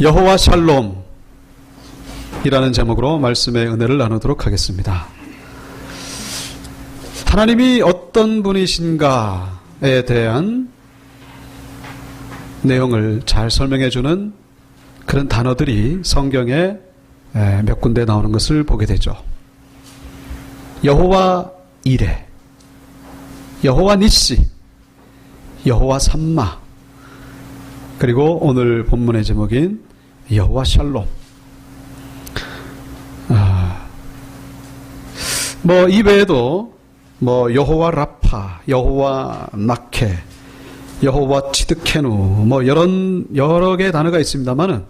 여호와 샬롬이라는 제목으로 말씀의 은혜를 나누도록 하겠습니다. 하나님이 어떤 분이신가에 대한 내용을 잘 설명해 주는 그런 단어들이 성경에 몇 군데 나오는 것을 보게 되죠. 여호와 이레, 여호와 니시, 여호와 삼마, 그리고 오늘 본문의 제목인 여호와 샬롬. 아, 뭐 이 외에도 뭐 여호와 라파, 여호와 나케, 여호와 치드케누 뭐 여러 여러 개의 단어가 있습니다만은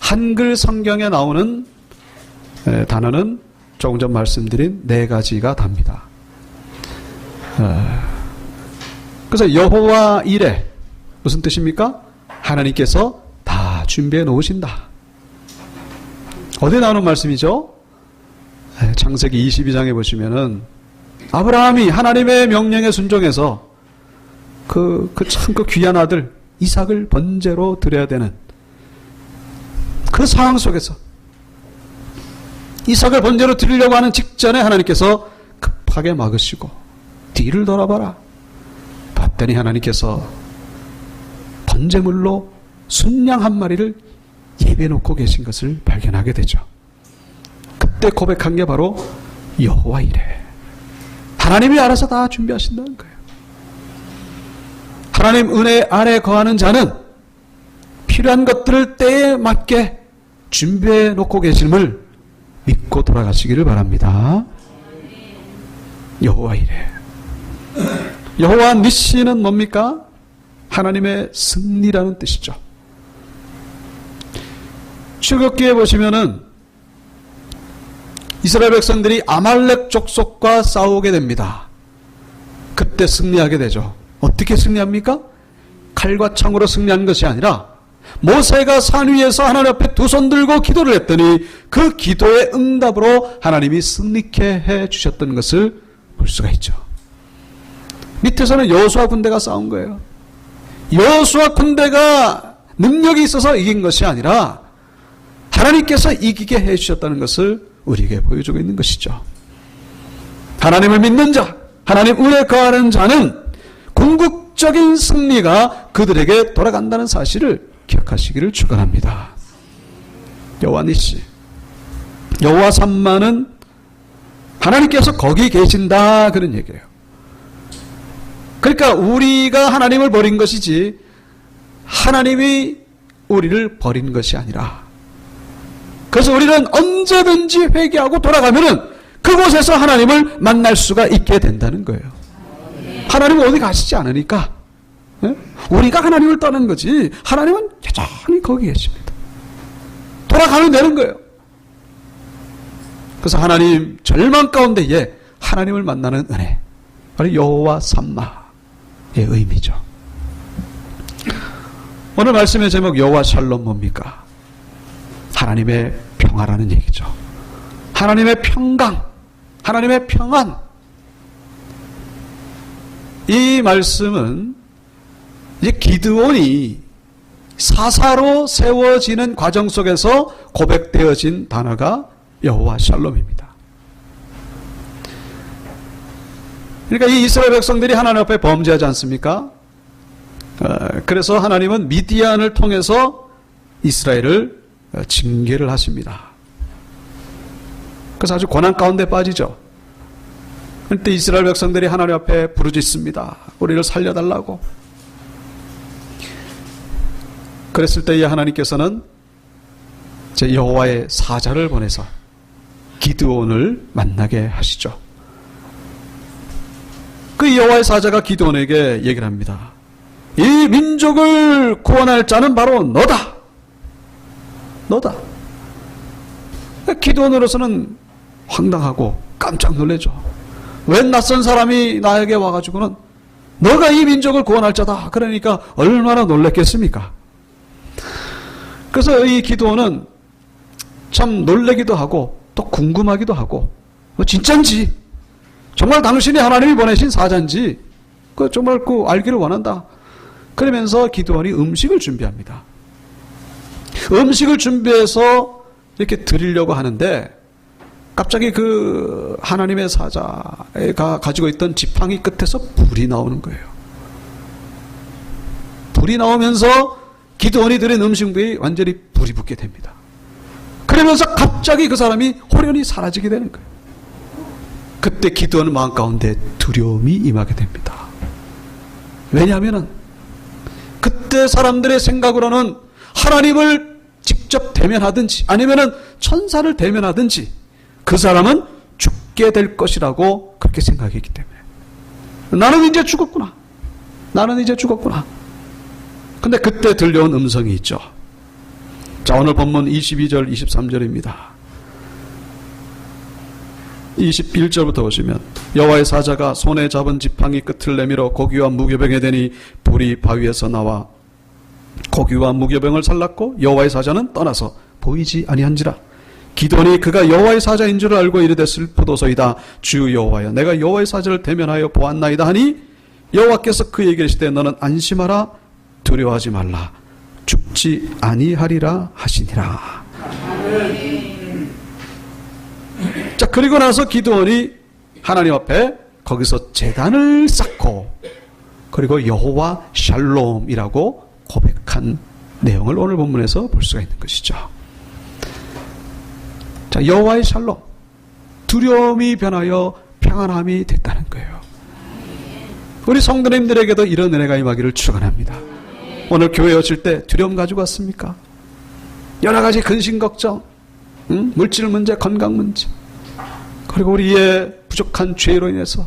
한글 성경에 나오는 에, 단어는 조금 전 말씀드린 네 가지가 답니다. 아, 그래서 여호와 이레 무슨 뜻입니까? 하나님께서 다 준비해 놓으신다. 어디 나오는 말씀이죠? 창세기 22장에 보시면은 아브라함이 하나님의 명령에 순종해서 그, 그참그 귀한 아들 이삭을 번제로 드려야 되는 그 상황 속에서 이삭을 번제로 드리려고 하는 직전에 하나님께서 급하게 막으시고 뒤를 돌아봐라. 봤더니 하나님께서 번제물로 순양 한 마리를 예배해 놓고 계신 것을 발견하게 되죠. 그때 고백한 게 바로 여호와 이래. 하나님이 알아서 다 준비하신다는 거예요. 하나님 은혜 아래 거하는 자는 필요한 것들을 때에 맞게 준비해 놓고 계심을 믿고 돌아가시기를 바랍니다. 여호와 이래. 여호와 니시는 뭡니까? 하나님의 승리라는 뜻이죠. 출국기에 보시면은 이스라엘 백성들이 아말렉 족속과 싸우게 됩니다. 그때 승리하게 되죠. 어떻게 승리합니까? 칼과 창으로 승리한 것이 아니라 모세가 산 위에서 하나님 앞에 두 손 들고 기도를 했더니 그 기도의 응답으로 하나님이 승리케 해 주셨던 것을 볼 수가 있죠. 밑에서는 여호수아 군대가 싸운 거예요. 여호수아 군대가 능력이 있어서 이긴 것이 아니라 하나님께서 이기게 해 주셨다는 것을 우리에게 보여주고 있는 것이죠. 하나님을 믿는 자, 하나님 은혜 거하는 자는 궁극적인 승리가 그들에게 돌아간다는 사실을 기억하시기를 축원합니다. 여호와 니시, 여호와 삼마는 하나님께서 거기 계신다 그런 얘기예요. 그러니까 우리가 하나님을 버린 것이지 하나님이 우리를 버린 것이 아니라 그래서 우리는 언제든지 회개하고 돌아가면은 그곳에서 하나님을 만날 수가 있게 된다는 거예요. 하나님은 어디 가시지 않으니까 예? 우리가 하나님을 떠난 거지 하나님은 여전히 거기 계십니다. 돌아가면 되는 거예요. 그래서 하나님 절망 가운데에 하나님을 만나는 은혜 바로 여호와 삼마 의 의미죠. 오늘 말씀의 제목 여호와 샬롬 뭡니까? 하나님의 평화라는 얘기죠. 하나님의 평강, 하나님의 평안. 이 말씀은 이제 기드온이 사사로 세워지는 과정 속에서 고백되어진 단어가 여호와 샬롬입니다. 그러니까 이 이스라엘 백성들이 하나님 앞에 범죄하지 않습니까? 어, 그래서 하나님은 미디안을 통해서 이스라엘을 징계를 하십니다. 그래서 아주 고난 가운데 빠지죠. 그때 이스라엘 백성들이 하나님 앞에 부르짖습니다. 우리를 살려달라고. 그랬을 때에 하나님께서는 제 여호와의 사자를 보내서 기드온을 만나게 하시죠. 그 여호와의 사자가 기드온에게 얘기를 합니다. 이 민족을 구원할 자는 바로 너다. 너다. 기도원으로서는 황당하고 깜짝 놀래죠. 웬 낯선 사람이 나에게 와가지고는 너가 이 민족을 구원할 자다. 그러니까 얼마나 놀랬겠습니까? 그래서 이 기도원은 참 놀래기도 하고 또 궁금하기도 하고 뭐 진짠지 정말 당신이 하나님이 보내신 사자인지 그 정말 그 알기를 원한다. 그러면서 기도원이 음식을 준비합니다. 음식을 준비해서 이렇게 드리려고 하는데 갑자기 그 하나님의 사자가 가지고 있던 지팡이 끝에서 불이 나오는 거예요. 불이 나오면서 기도원이 드린 음식부에 완전히 불이 붙게 됩니다. 그러면서 갑자기 그 사람이 호련히 사라지게 되는 거예요. 그때 기도하는 마음 가운데 두려움이 임하게 됩니다. 왜냐하면 그때 사람들의 생각으로는 하나님을 직접 대면하든지 아니면은 천사를 대면하든지 그 사람은 죽게 될 것이라고 그렇게 생각했기 때문에 나는 이제 죽었구나. 나는 이제 죽었구나. 근데 그때 들려온 음성이 있죠. 자, 오늘 본문 22절, 23절입니다. 21절부터 보시면 여호와의 사자가 손에 잡은 지팡이 끝을 내밀어 고기와 무교병에 대니 불이 바위에서 나와 고기와 무교병을 살랐고 여호와의 사자는 떠나서 보이지 아니한지라. 기도니 그가 여호와의 사자인 줄 알고 이르되 슬프도소이다. 주 여호와여 내가 여호와의 사자를 대면하여 보았나이다 하니 여호와께서 그에게 이르시되 너는 안심하라 두려워하지 말라 죽지 아니하리라 하시니라 자 그리고 나서 기도원이 하나님 앞에 거기서 재단을 쌓고 그리고 여호와 샬롬이라고 고백한 내용을 오늘 본문에서 볼 수가 있는 것이죠. 자 여호와의 샬롬 두려움이 변하여 평안함이 됐다는 거예요. 우리 성도님들에게도 이런 은혜가 임하기를 축원합니다. 오늘 교회 오실 때 두려움 가지고 왔습니까? 여러 가지 근심 걱정, 응? 물질 문제, 건강 문제, 그리고 우리의 부족한 죄로 인해서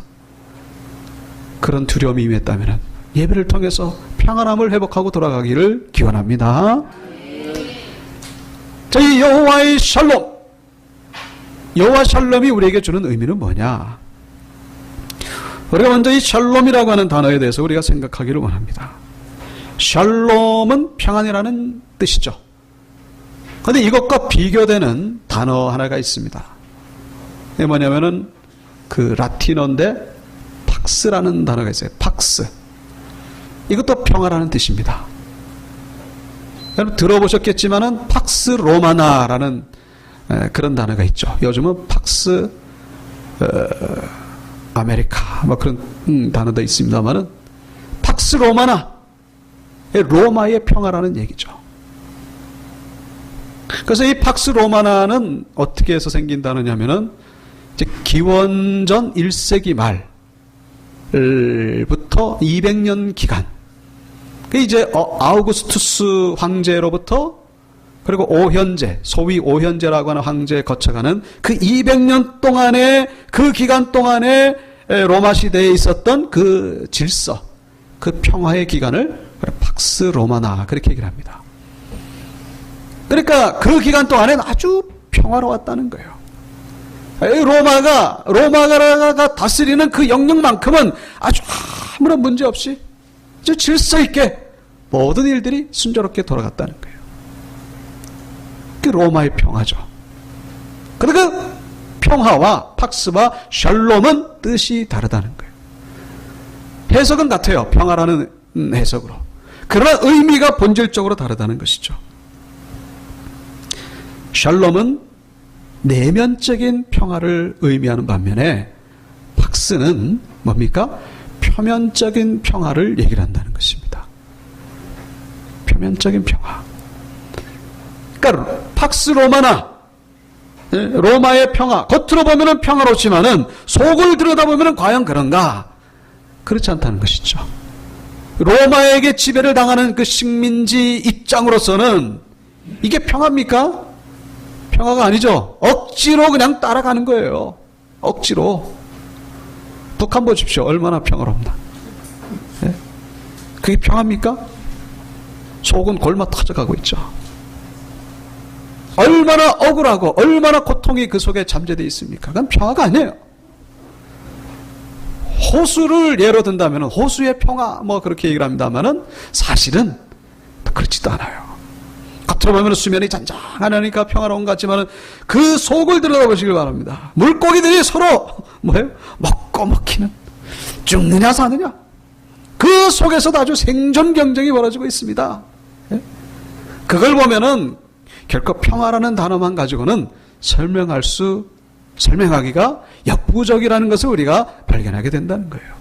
그런 두려움이 임했다면 예배를 통해서 평안함을 회복하고 돌아가기를 기원합니다. 자, 이 여호와의 샬롬. 여호와 샬롬이 우리에게 주는 의미는 뭐냐? 우리가 먼저 이 샬롬이라고 하는 단어에 대해서 우리가 생각하기를 원합니다. 샬롬은 평안이라는 뜻이죠. 그런데 이것과 비교되는 단어 하나가 있습니다. 이게 뭐냐면은 그 라틴어인데 팍스라는 단어가 있어요. 팍스. 이것도 평화라는 뜻입니다. 여러분 들어보셨겠지만은 팍스 로마나라는 그런 단어가 있죠. 요즘은 팍스 어, 아메리카 뭐 그런 음, 단어도 있습니다만은 팍스 로마나 로마의 평화라는 얘기죠. 그래서 이 팍스 로마나는 어떻게 해서 생긴 단어냐면은 이제 기원전 1세기 말부터 200년 기간. 그 이제 어, 아우구스투스 황제로부터 그리고 오현제, 소위 오현제라고 하는 황제에 거쳐가는 그 200년 동안의 그 기간 동안에 로마 시대에 있었던 그 질서, 그 평화의 기간을 팍스 로마나 그렇게 얘기를 합니다. 그러니까 그 기간 동안에 아주 평화로웠다는 거예요. 로마가 로마가 다스리는 그 영역만큼은 아주 아무런 문제 없이 질서 있게 모든 일들이 순조롭게 돌아갔다는 거예요. 그 로마의 평화죠. 그러니까 그 평화와 팍스와 샬롬은 뜻이 다르다는 거예요. 해석은 같아요. 평화라는 해석으로. 그러나 의미가 본질적으로 다르다는 것이죠. 샬롬은 내면적인 평화를 의미하는 반면에 팍스는 뭡니까? 표면적인 평화를 얘기를 한다는 것입니다. 표면적인 평화. 그러니까 팍스 로마나 예, 로마의 평화 겉으로 보면은 평화롭지만은 속을 들여다보면은 과연 그런가? 그렇지 않다는 것이죠. 로마에게 지배를 당하는 그 식민지 입장으로서는 이게 평화입니까? 평화가 아니죠. 억지로 그냥 따라가는 거예요. 억지로. 북한 보십시오. 얼마나 평화롭나. 네? 그게 평화입니까? 속은 골마 터져가고 있죠. 얼마나 억울하고 얼마나 고통이 그 속에 잠재되어 있습니까? 그건 평화가 아니에요. 호수를 예로 든다면 호수의 평화 뭐 그렇게 얘기를 합니다만은 사실은 그렇지도 않아요. 겉으로 보면 수면이 잔잔하니까 평화로운 것 같지만 그 속을 들여다보시길 바랍니다. 물고기들이 서로 뭐예요? 먹고 먹히는 죽느냐 사느냐 그 속에서도 아주 생존 경쟁이 벌어지고 있습니다. 예? 그걸 보면은 결코 평화라는 단어만 가지고는 설명할 수 설명하기가 역부족이라는 것을 우리가 발견하게 된다는 거예요.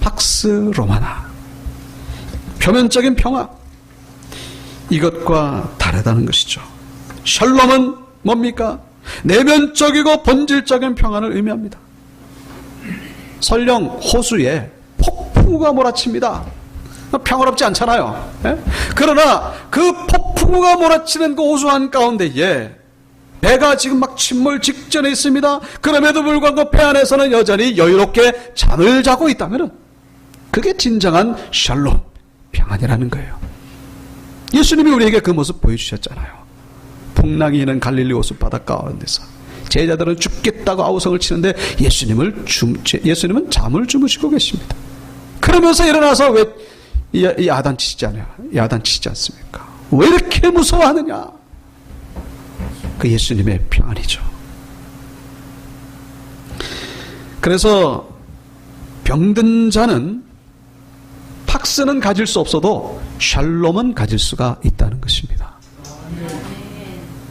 박스 로마나 표면적인 평화 이것과 다르다는 것이죠. 샬롬은 뭡니까? 내면적이고 본질적인 평안을 의미합니다. 설령 호수에 폭풍우가 몰아칩니다. 평화롭지 않잖아요. 예? 그러나 그 폭풍우가 몰아치는 그 호수 한 가운데에 배가 지금 막 침몰 직전에 있습니다. 그럼에도 불구하고 배 안에서는 여전히 여유롭게 잠을 자고 있다면 그게 진정한 샬롬, 평안이라는 거예요. 예수님이 우리에게 그 모습 보여주셨잖아요. 풍랑이 있는 갈릴리 호수 바닷가 가운데서 제자들은 죽겠다고 아우성을 치는데 예수님을 주, 예수님은 잠을 주무시고 계십니다. 그러면서 일어나서 왜 야단치시잖아요. 야단 치지 않습니까? 왜 이렇게 무서워하느냐? 그 예수님의 평안이죠. 그래서 병든 자는 팍스는 가질 수 없어도 샬롬은 가질 수가 있다는 것입니다.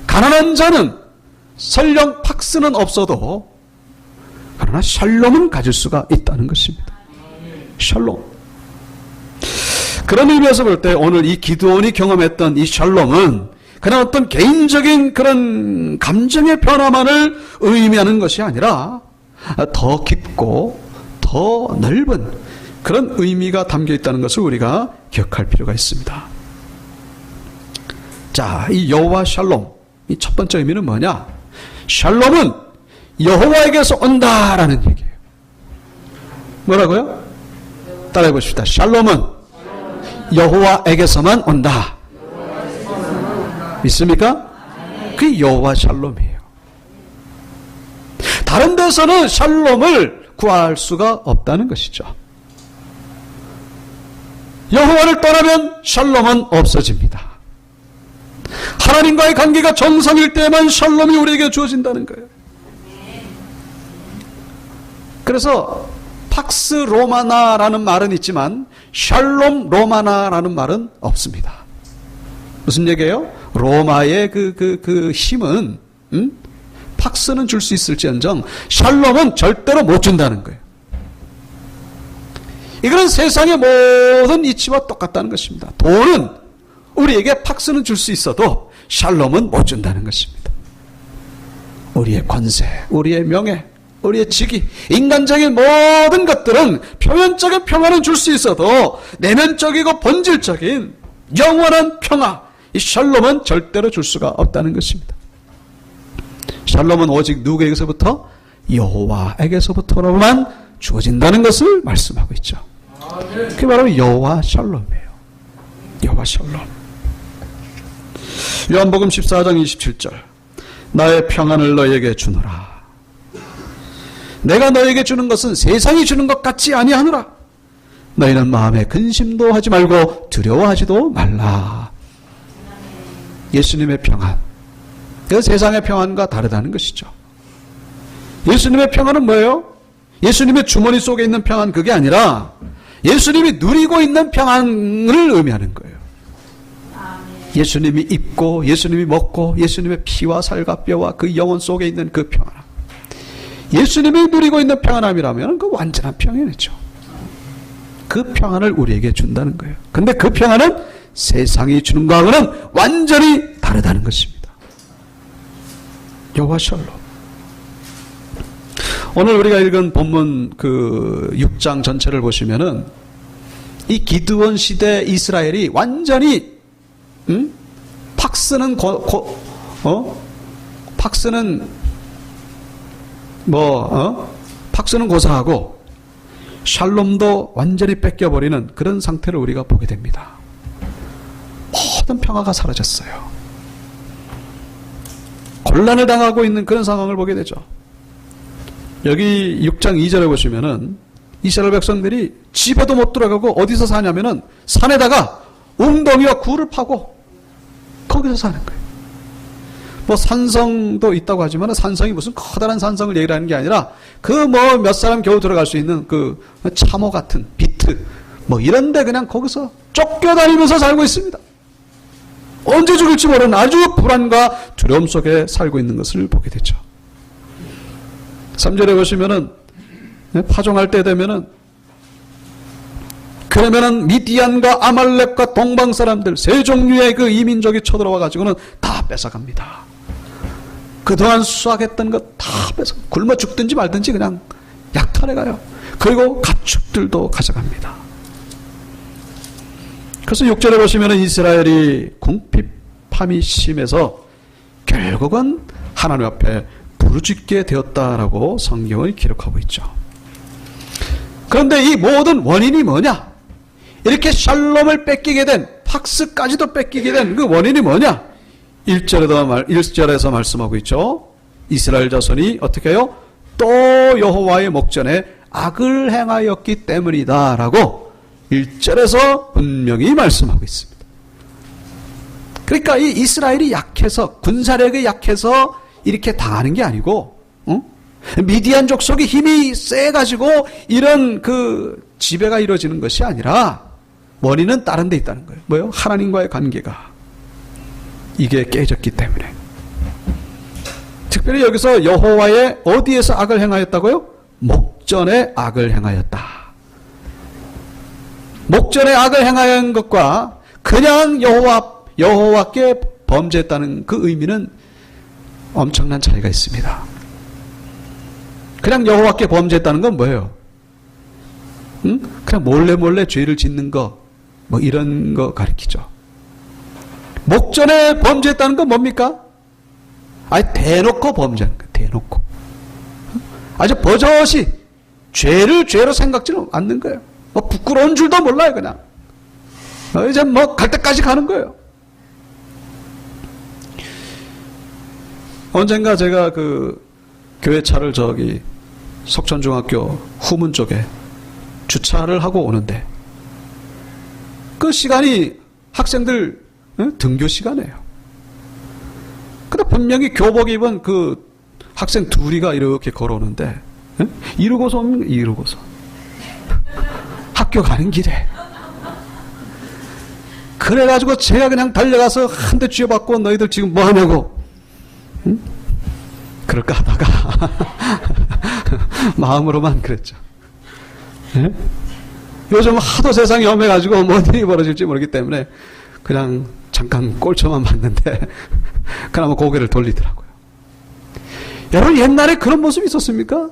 가난한 자는 설령 팍스는 없어도 그러나 샬롬은 가질 수가 있다는 것입니다. 샬롬. 그런 의미에서 볼 때 오늘 이 기드온이 경험했던 이 샬롬은 그냥 어떤 개인적인 그런 감정의 변화만을 의미하는 것이 아니라 더 깊고 더 넓은 그런 의미가 담겨 있다는 것을 우리가 기억할 필요가 있습니다. 자, 이 여호와 샬롬 이 첫 번째 의미는 뭐냐? 샬롬은 여호와에게서 온다라는 얘기예요. 뭐라고요? 따라해 보십시다. 샬롬은 여호와에게서만 온다. 믿습니까? 그 여호와 샬롬이에요. 다른 데서는 샬롬을 구할 수가 없다는 것이죠. 여호와를 떠나면 샬롬은 없어집니다. 하나님과의 관계가 정상일 때만 샬롬이 우리에게 주어진다는 거예요. 그래서 팍스 로마나라는 말은 있지만 샬롬 로마나라는 말은 없습니다. 무슨 얘기예요? 로마의 그, 그, 그 힘은, 음? 팍스는 줄 수 있을지언정 샬롬은 절대로 못 준다는 거예요. 이거는 세상의 모든 이치와 똑같다는 것입니다. 돈은 우리에게 팍스는 줄 수 있어도 샬롬은 못 준다는 것입니다. 우리의 권세, 우리의 명예, 우리의 직위, 인간적인 모든 것들은 표면적인 평화는 줄 수 있어도 내면적이고 본질적인 영원한 평화, 이 샬롬은 절대로 줄 수가 없다는 것입니다. 샬롬은 오직 누구에게서부터? 여호와에게서부터로만 주어진다는 것을 말씀하고 있죠. 그게 바로 여호와 샬롬이에요. 여호와 샬롬. 요한복음 14장 27절. 나의 평안을 너에게 주노라. 내가 너에게 주는 것은 세상이 주는 것 같지 아니하노라. 너희는 마음에 근심도 하지 말고 두려워하지도 말라. 예수님의 평안. 그 세상의 평안과 다르다는 것이죠. 예수님의 평안은 뭐예요? 예수님의 주머니 속에 있는 평안 그게 아니라 예수님이 누리고 있는 평안을 의미하는 거예요. 예수님이 입고 예수님이 먹고 예수님의 피와 살과 뼈와 그 영혼 속에 있는 그 평안. 예수님이 누리고 있는 평안함이라면 그 완전한 평안이죠. 그 평안을 우리에게 준다는 거예요. 근데 그 평안은 세상이 주는 거하고는 완전히 다르다는 것입니다. 여호와 샬롬. 오늘 우리가 읽은 본문 그 6장 전체를 보시면은 이 기드원 시대 이스라엘이 완전히 음? 팍스는 고, 고, 어? 팍스는 뭐 어? 팍스는 고사하고 샬롬도 완전히 뺏겨버리는 그런 상태를 우리가 보게 됩니다. 모든 평화가 사라졌어요. 곤란을 당하고 있는 그런 상황을 보게 되죠. 여기 6장 2절에 보시면은 이스라엘 백성들이 집에도 못 들어가고 어디서 사냐면은 산에다가 웅덩이와 굴을 파고 거기서 사는 거예요. 뭐 산성도 있다고 하지만 산성이 무슨 커다란 산성을 얘기하는 게 아니라 그 뭐 몇 사람 겨우 들어갈 수 있는 그 참호 같은 비트 뭐 이런데 그냥 거기서 쫓겨다니면서 살고 있습니다. 언제 죽을지 모르는 아주 불안과 두려움 속에 살고 있는 것을 보게 되죠. 3절에 보시면은 네, 파종할 때 되면은 그러면은 미디안과 아말렉과 동방 사람들 세 종류의 그 이민족이 쳐들어와 가지고는 다 뺏어갑니다. 그동안 수확했던 것 다 뺏어 굶어 죽든지 말든지 그냥 약탈해 가요. 그리고 가축들도 가져갑니다. 그래서 6절에 보시면 이스라엘이 궁핍함이 심해서 결국은 하나님 앞에 부르짖게 되었다라고 성경을 기록하고 있죠. 그런데 이 모든 원인이 뭐냐? 이렇게 샬롬을 뺏기게 된, 팍스까지도 뺏기게 된 그 원인이 뭐냐? 1절에서, 말, 1절에서 말씀하고 있죠. 이스라엘 자손이 어떻게 해요? 또 여호와의 목전에 악을 행하였기 때문이다. 라고 1절에서 분명히 말씀하고 있습니다. 그러니까 이 이스라엘이 약해서, 군사력이 약해서 이렇게 당하는 게 아니고, 어? 미디안 족속이 힘이 세 가지고 이런 그 지배가 이루어지는 것이 아니라 원인은 다른 데 있다는 거예요. 뭐요? 하나님과의 관계가. 이게 깨졌기 때문에. 특별히 여기서 여호와의 어디에서 악을 행하였다고요? 목전에 악을 행하였다. 목전에 악을 행하는 것과 그냥 여호와 여호와께 범죄했다는 그 의미는 엄청난 차이가 있습니다. 그냥 여호와께 범죄했다는 건 뭐예요? 응? 그냥 몰래 몰래 죄를 짓는 거, 뭐 이런 거 가리키죠. 목전에 범죄했다는 건 뭡니까? 아니 대놓고 범죄하는 거예요. 대놓고. 아주 버젓이 죄를 죄로 생각지는 않는 거예요. 뭐 부끄러운 줄도 몰라요 그냥. 어, 이제 뭐 갈 때까지 가는 거예요. 언젠가 제가 그 교회 차를 저기 석천중학교 후문 쪽에 주차를 하고 오는데 그 시간이 학생들 등교 시간이에요. 근데 분명히 교복 입은 그 학생 둘이가 이렇게 걸어오는데 이러고서 이러고서. 학교 가는 길에. 그래가지고 제가 그냥 달려가서 한 대 쥐어받고 너희들 지금 뭐 하냐고 응? 그럴까 하다가 마음으로만 그랬죠. 네? 요즘 하도 세상이 엄해가지고 뭔 일이 벌어질지 모르기 때문에 그냥 잠깐 꼴초만 봤는데 그나마 고개를 돌리더라고요. 여러분 옛날에 그런 모습이 있었습니까?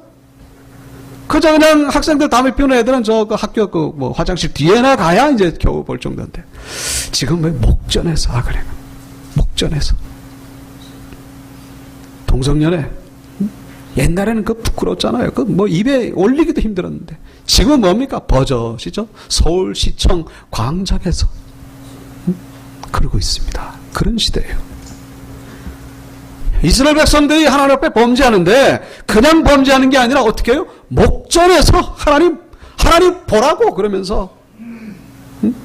그저 그냥 학생들 담배 피우는 애들은 저 그 학교 그 뭐 화장실 뒤에나 가야 이제 겨우 볼 정도인데 지금 왜 목전에서 아 그래 목전에서 동성연애 옛날에는 그 부끄럽잖아요. 그 뭐 입에 올리기도 힘들었는데 지금은 뭡니까 버젓이죠. 서울시청 광장에서 그러고 있습니다. 그런 시대예요. 이스라엘 백성들이 하나님 앞에 범죄하는데 그냥 범죄하는 게 아니라 어떻게 해요? 목전에서 하나님 하나님 보라고 그러면서 응?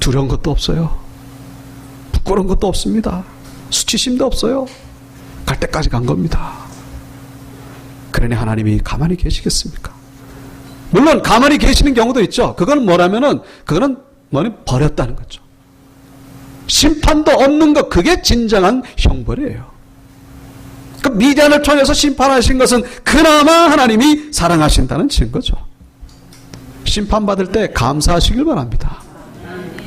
두려운 것도 없어요. 부끄러운 것도 없습니다. 수치심도 없어요. 갈 때까지 간 겁니다. 그러니 하나님이 가만히 계시겠습니까? 물론 가만히 계시는 경우도 있죠. 그건 뭐라면은 그거는 뭐니 버렸다는 거죠. 심판도 없는 것 그게 진정한 형벌이에요. 그 미디안을 통해서 심판하신 것은 그나마 하나님이 사랑하신다는 증거죠. 심판받을 때 감사하시길 바랍니다.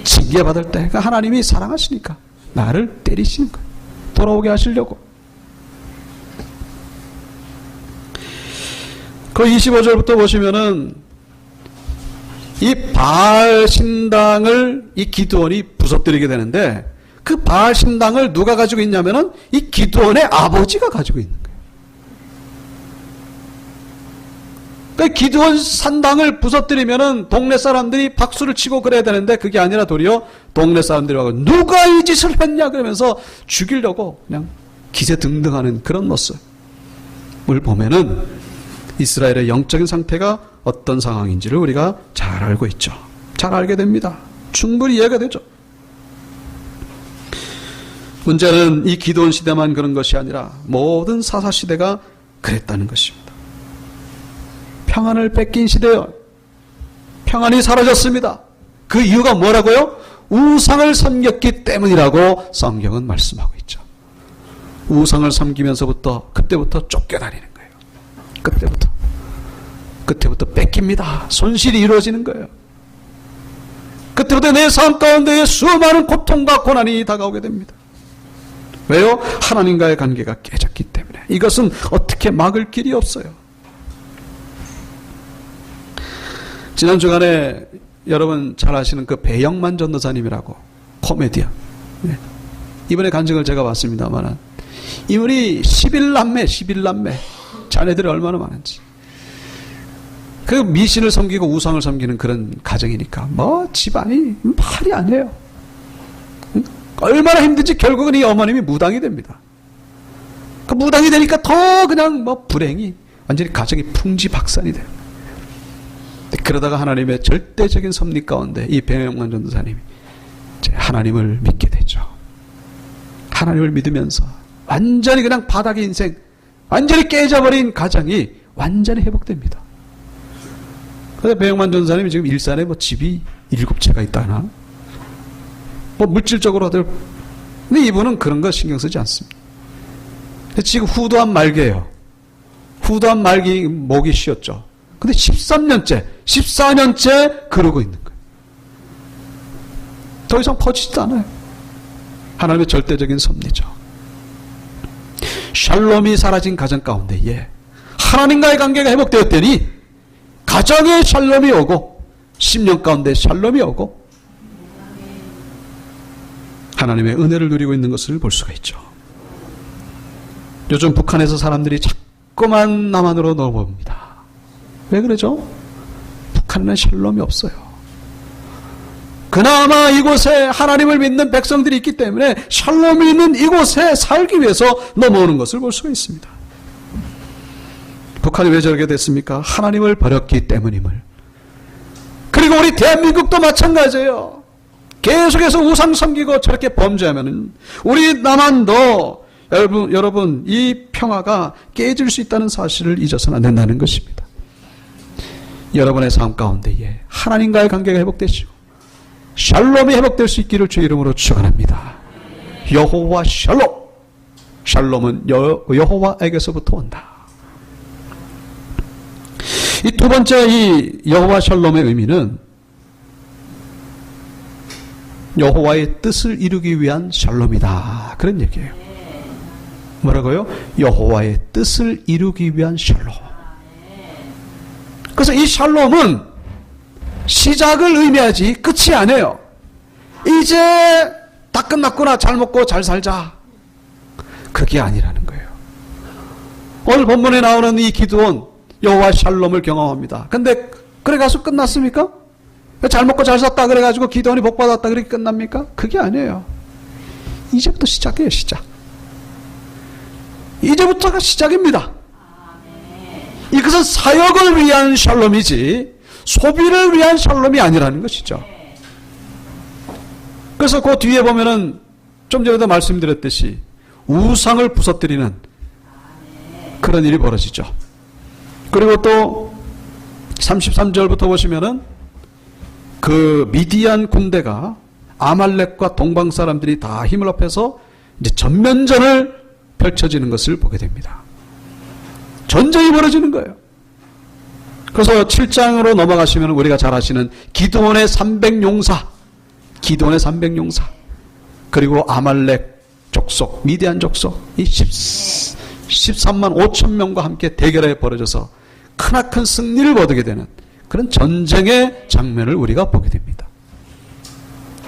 징계받을 때그 하나님이 사랑하시니까 나를 때리시는 거예요. 돌아오게 하시려고. 그 25절부터 보시면은 이 바알 신당을 이 기드온이 부서뜨리게 되는데 그 바알 신당을 누가 가지고 있냐면은 이 기드온의 아버지가 가지고 있는 거예요. 그 기드온 산당을 부서뜨리면은 동네 사람들이 박수를 치고 그래야 되는데 그게 아니라 도리어 동네 사람들이 와서 누가 이 짓을 했냐 그러면서 죽이려고 그냥 기세 등등하는 그런 모습을 보면은 이스라엘의 영적인 상태가 어떤 상황인지를 우리가 잘 알고 있죠. 잘 알게 됩니다. 충분히 이해가 되죠. 문제는 이 기도원 시대만 그런 것이 아니라 모든 사사 시대가 그랬다는 것입니다. 평안을 뺏긴 시대요. 평안이 사라졌습니다. 그 이유가 뭐라고요? 우상을 섬겼기 때문이라고 성경은 말씀하고 있죠. 우상을 섬기면서부터 그때부터 쫓겨다니는. 그때부터. 그때부터 뺏깁니다. 손실이 이루어지는 거예요. 그때부터 내 삶 가운데 수많은 고통과 고난이 다가오게 됩니다. 왜요? 하나님과의 관계가 깨졌기 때문에. 이것은 어떻게 막을 길이 없어요. 지난 주간에 여러분 잘 아시는 그 배영만 전도사님이라고 코미디언. 네. 이번에 간증을 제가 봤습니다만 이분이 11남매, 11남매. 자네들이 얼마나 많은지. 그 미신을 섬기고 우상을 섬기는 그런 가정이니까 뭐 집안이 말이 안 해요. 얼마나 힘든지 결국은 이 어머님이 무당이 됩니다. 그 무당이 되니까 더 그냥 뭐 불행이 완전히 가정이 풍지박산이 돼요. 그러다가 하나님의 절대적인 섭리 가운데 이 배영만 전도사님이 하나님을 믿게 되죠. 하나님을 믿으면서 완전히 그냥 바닥의 인생, 완전히 깨져버린 가정이 완전히 회복됩니다. 그래서 배영만 전도사님이 지금 일산에 뭐 집이 일곱 채가 있다나, 뭐 물질적으로들, 근데 이분은 그런 거 신경 쓰지 않습니다. 지금 후도한 말기예요. 후도한 말기 목이 쉬었죠. 근데 13년째, 14년째 그러고 있는 거예요. 더 이상 퍼지지도 않아요. 하나님의 절대적인 섭리죠. 샬롬이 사라진 가정 가운데에 하나님과의 관계가 회복되었더니 가정에 샬롬이 오고 10년 가운데 샬롬이 오고 하나님의 은혜를 누리고 있는 것을 볼 수가 있죠. 요즘 북한에서 사람들이 자꾸만 남한으로 넘어옵니다. 왜 그러죠? 북한은 샬롬이 없어요. 그나마 이곳에 하나님을 믿는 백성들이 있기 때문에 샬롬이 있는 이곳에 살기 위해서 넘어오는 것을 볼 수가 있습니다. 북한이 왜 저렇게 됐습니까? 하나님을 버렸기 때문임을. 그리고 우리 대한민국도 마찬가지예요. 계속해서 우상 섬기고 저렇게 범죄하면 우리 남한도 여러분, 여러분, 이 평화가 깨질 수 있다는 사실을 잊어서는 안 된다는 것입니다. 여러분의 삶 가운데에 하나님과의 관계가 회복되시고 샬롬이 회복될 수 있기를 주 이름으로 축원합니다. 여호와 샬롬. 샬롬은 여, 여호와에게서부터 온다. 이 두 번째 이 여호와 샬롬의 의미는 여호와의 뜻을 이루기 위한 샬롬이다. 그런 얘기예요. 뭐라고요? 여호와의 뜻을 이루기 위한 샬롬. 그래서 이 샬롬은 시작을 의미하지 끝이 아니에요. 이제 다 끝났구나. 잘 먹고 잘 살자. 그게 아니라는 거예요. 오늘 본문에 나오는 이 기도원 여호와 샬롬을 경험합니다. 근데 그래 가서 끝났습니까? 잘 먹고 잘 샀다 그래 가지고 기도원이 복 받았다 그렇게 끝납니까? 그게 아니에요. 이제부터 시작이에요. 시작. 이제부터가 시작입니다. 이것은 사역을 위한 샬롬이지 소비를 위한 샬롬이 아니라는 것이죠. 그래서 그 뒤에 보면은 좀 전에도 말씀드렸듯이 우상을 부서뜨리는 그런 일이 벌어지죠. 그리고 또 33절부터 보시면은 그 미디안 군대가 아말렉과 동방 사람들이 다 힘을 합해서 이제 전면전을 펼쳐지는 것을 보게 됩니다. 전쟁이 벌어지는 거예요. 그래서 7장으로 넘어가시면 우리가 잘 아시는 기도원의 300용사, 기도원의 300용사, 그리고 아말렉 족속, 미디안 족속, 이 10, 13만 5천 명과 함께 대결에 벌어져서 크나큰 승리를 거두게 되는 그런 전쟁의 장면을 우리가 보게 됩니다.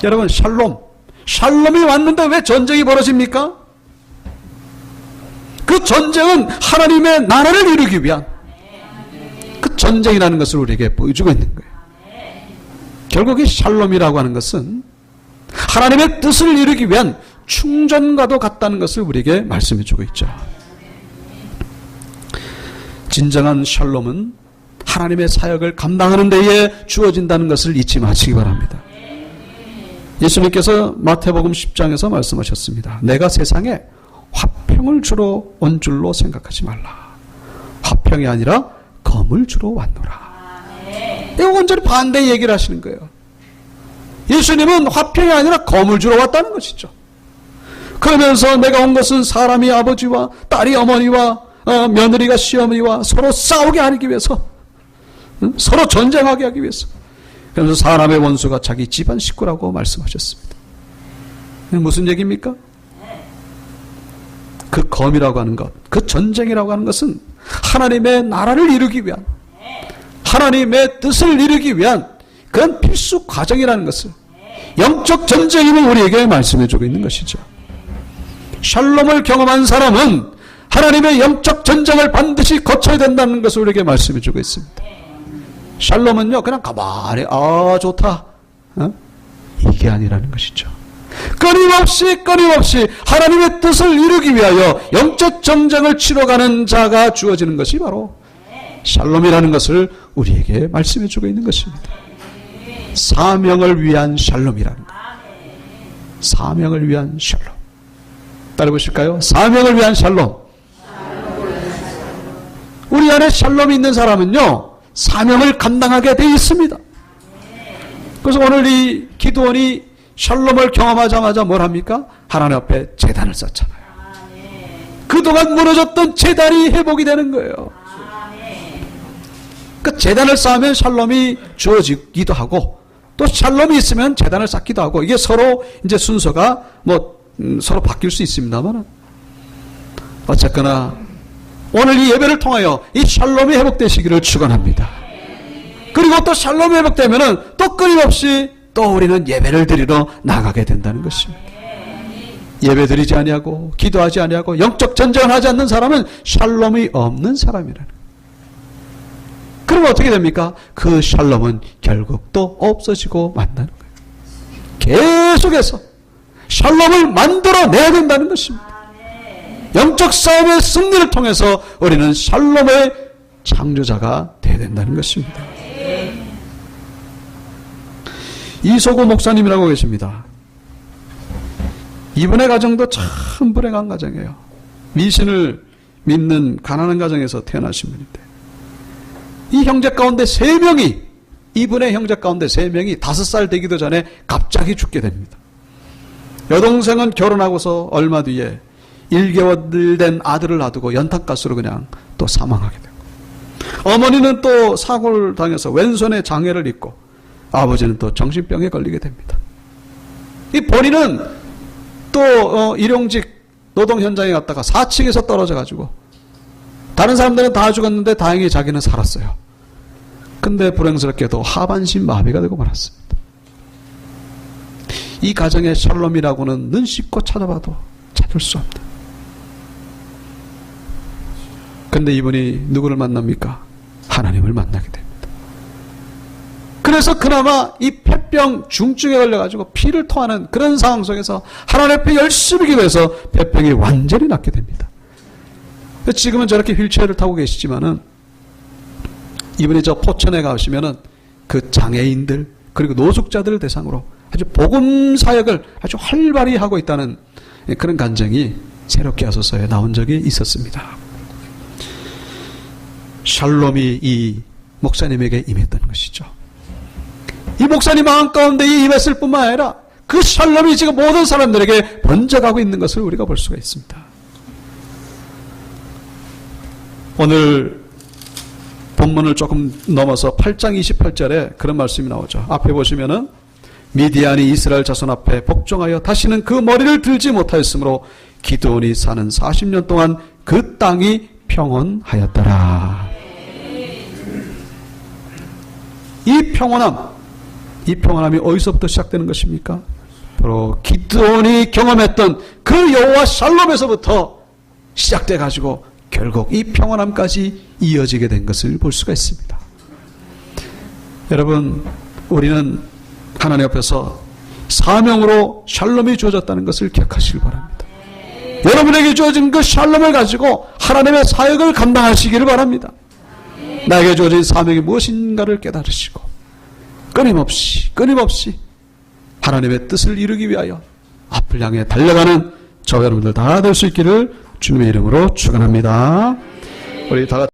여러분, 샬롬. 샬롬이 왔는데 왜 전쟁이 벌어집니까? 그 전쟁은 하나님의 나라를 이루기 위한 그 전쟁이라는 것을 우리에게 보여주고 있는 거예요. 결국 이 샬롬이라고 하는 것은 하나님의 뜻을 이루기 위한 충전과도 같다는 것을 우리에게 말씀해 주고 있죠. 진정한 샬롬은 하나님의 사역을 감당하는 데에 주어진다는 것을 잊지 마시기 바랍니다. 예수님께서 마태복음 10장에서 말씀하셨습니다. 내가 세상에 화평을 주러 온 줄로 생각하지 말라. 화평이 아니라 검을 주러 왔노라. 이거 완전히 반대 얘기를 하시는 거예요. 예수님은 화평이 아니라 검을 주러 왔다는 것이죠. 그러면서 내가 온 것은 사람이 아버지와 딸이 어머니와 어, 며느리가 시어머니와 서로 싸우게 하기 위해서 응? 서로 전쟁하게 하기 위해서 그러면서 사람의 원수가 자기 집안 식구라고 말씀하셨습니다. 무슨 얘기입니까? 그 검이라고 하는 것, 그 전쟁이라고 하는 것은 하나님의 나라를 이루기 위한 하나님의 뜻을 이루기 위한 그런 필수 과정이라는 것을 영적 전쟁임을 우리에게 말씀해 주고 있는 것이죠. 샬롬을 경험한 사람은 하나님의 영적 전쟁을 반드시 거쳐야 된다는 것을 우리에게 말씀해 주고 있습니다. 샬롬은요, 그냥 가만히, 아, 좋다. 어? 이게 아니라는 것이죠. 끊임없이, 끊임없이 하나님의 뜻을 이루기 위하여 영적 전쟁을 치러가는 자가 주어지는 것이 바로 샬롬이라는 것을 우리에게 말씀해 주고 있는 것입니다. 사명을 위한 샬롬이라는 것. 사명을 위한 샬롬. 따라 보실까요? 사명을 위한 샬롬. 우리 안에 샬롬이 있는 사람은요, 사명을 감당하게 되어 있습니다. 그래서 오늘 이 기도원이 샬롬을 경험하자마자 뭘 합니까? 하나님 앞에 재단을 쌓잖아요. 그동안 무너졌던 재단이 회복이 되는 거예요. 그 재단을 쌓으면 샬롬이 주어지기도 하고 또 샬롬이 있으면 재단을 쌓기도 하고 이게 서로 이제 순서가 뭐 음, 서로 바뀔 수 있습니다만 어쨌거나 오늘 이 예배를 통하여 이 샬롬이 회복되시기를 축원합니다. 그리고 또 샬롬이 회복되면은 또 끊임없이 또 우리는 예배를 드리러 나가게 된다는 것입니다. 예배 드리지 아니하고 기도하지 아니하고 영적 전쟁을 하지 않는 사람은 샬롬이 없는 사람이라는 그러면 어떻게 됩니까? 그 샬롬은 결국 또 없어지고 만나는 거예요. 계속해서 샬롬을 만들어내야 된다는 것입니다. 영적 싸움의 승리를 통해서 우리는 샬롬의 창조자가 되어야 된다는 것입니다. 이소구 목사님이라고 계십니다. 이분의 가정도 참 불행한 가정이에요. 미신을 믿는 가난한 가정에서 태어나신 분인데 이 형제 가운데 세 명이 이분의 형제 가운데 세 명이 다섯 살 되기도 전에 갑자기 죽게 됩니다. 여동생은 결혼하고서 얼마 뒤에 1개월 된 아들을 놔두고 연탄가스로 그냥 또 사망하게 되고 어머니는 또 사고를 당해서 왼손에 장애를 입고 아버지는 또 정신병에 걸리게 됩니다. 이 본인은 또 어, 일용직 노동 현장에 갔다가 4층에서 떨어져 가지고 다른 사람들은 다 죽었는데 다행히 자기는 살았어요. 근데 불행스럽게도 하반신 마비가 되고 말았습니다. 이 가정의 샬롬이라고는 눈 씻고 찾아봐도 찾을 수 없다. 근데 이분이 누구를 만납니까? 하나님을 만나게 됩니다. 그래서 그나마 이 폐병 중증에 걸려가지고 피를 토하는 그런 상황 속에서 하나님 앞에 열심히 기도해서 폐병이 완전히 낫게 됩니다. 지금은 저렇게 휠체어를 타고 계시지만은 이분이 저 포천에 가시면은 그 장애인들 그리고 노숙자들을 대상으로 아주 복음 사역을 아주 활발히 하고 있다는 그런 간증이 새롭게 하소서에 나온 적이 있었습니다. 샬롬이 이 목사님에게 임했던 것이죠. 이 목사님 마음 가운데 이 임했을 뿐만 아니라 그 샬롬이 지금 모든 사람들에게 번져가고 있는 것을 우리가 볼 수가 있습니다. 오늘 본문을 조금 넘어서 8장 28절에 그런 말씀이 나오죠. 앞에 보시면은 미디안이 이스라엘 자손 앞에 복종하여 다시는 그 머리를 들지 못하였으므로 기도원이 사는 40년 동안 그 땅이 평온하였더라. 이 평온함, 이 평안함이 어디서부터 시작되는 것입니까? 바로 기드온이 경험했던 그 여호와 샬롬에서부터 시작돼 가지고 결국 이 평안함까지 이어지게 된 것을 볼 수가 있습니다. 여러분, 우리는 하나님 앞에서 사명으로 샬롬이 주어졌다는 것을 기억하시길 바랍니다. 여러분에게 주어진 그 샬롬을 가지고 하나님의 사역을 감당하시기를 바랍니다. 나에게 주어진 사명이 무엇인가를 깨달으시고 끊임없이 끊임없이 하나님의 뜻을 이루기 위하여 앞을 향해 달려가는 저 여러분들 다 될 수 있기를 주님의 이름으로 축원합니다. 우리 다